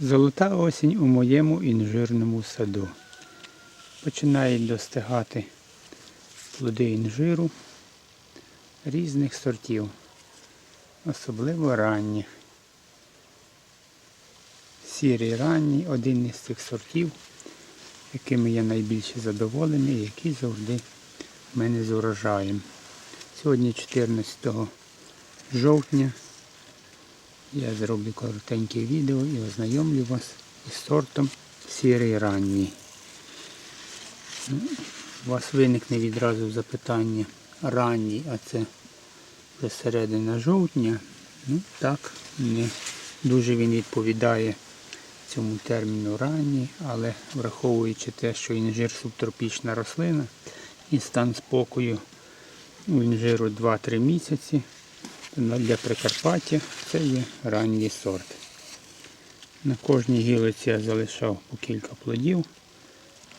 Золота осінь у моєму інжирному саду. Починають достигати плоди інжиру різних сортів, особливо ранніх. Сірий ранній один із цих сортів, якими я найбільше задоволений, який завжди в мене з урожаєм. Сьогодні 14 жовтня я зроблю коротеньке відео і ознайомлю вас із сортом сірий ранній. Ну, У вас виникне відразу запитання ранній, а це вже середина жовтня. Ну так, не дуже він відповідає цьому терміну ранній, але враховуючи те, що інжир субтропічна рослина і стан спокою у інжиру 2-3 місяці, Для Прикарпаття це є ранній сорт. На кожній гілиці я залишав по кілька плодів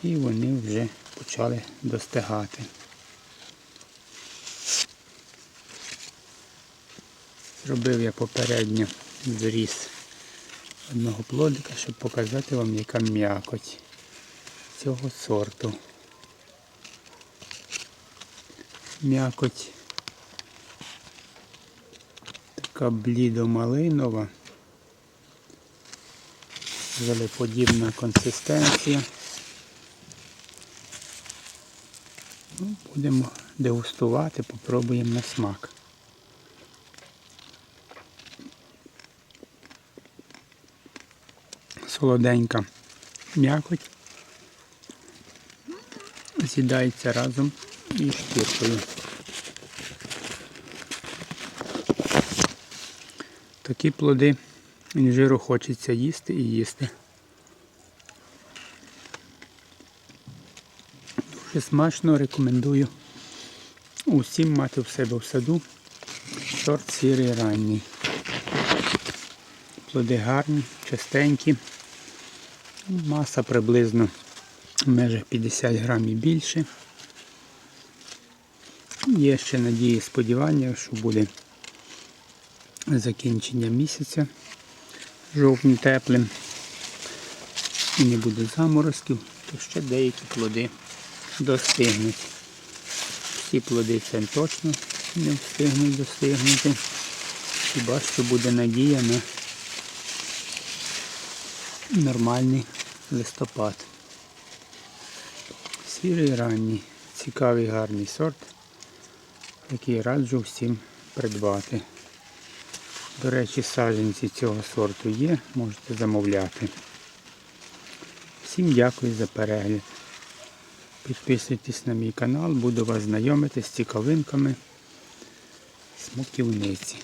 і вони вже почали достигати. Зробив я попередньо зріз одного плодика, щоб показати вам, яка м'якоть цього сорту. М'якоть така блідо-малинова, желеподібна консистенція. Ну, будемо дегустувати, попробуємо на смак. Солоденька м'якоть з'їдається разом із шкіркою. Такі плоди інжиру хочеться їсти і їсти. Дуже смачно рекомендую усім мати в себе в саду сорт сірий ранній. Плоди гарні, чистенькі. Маса приблизно в межах 50 грамів більше. Є ще надії сподівання, що буде закінчення місяця жовтні теплим і не буде заморозків, то ще деякі плоди достигнуть. Всі плоди це точно не встигнуть достигнути. Хіба що буде надія на нормальний листопад. Сірий ранній, цікавий гарний сорт, який раджу всім придбати. До речі, саджанці цього сорту є, можете замовляти. Всім дякую за перегляд. Підписуйтесь на мій канал, буду вас знайомити з цікавинками смоківниці.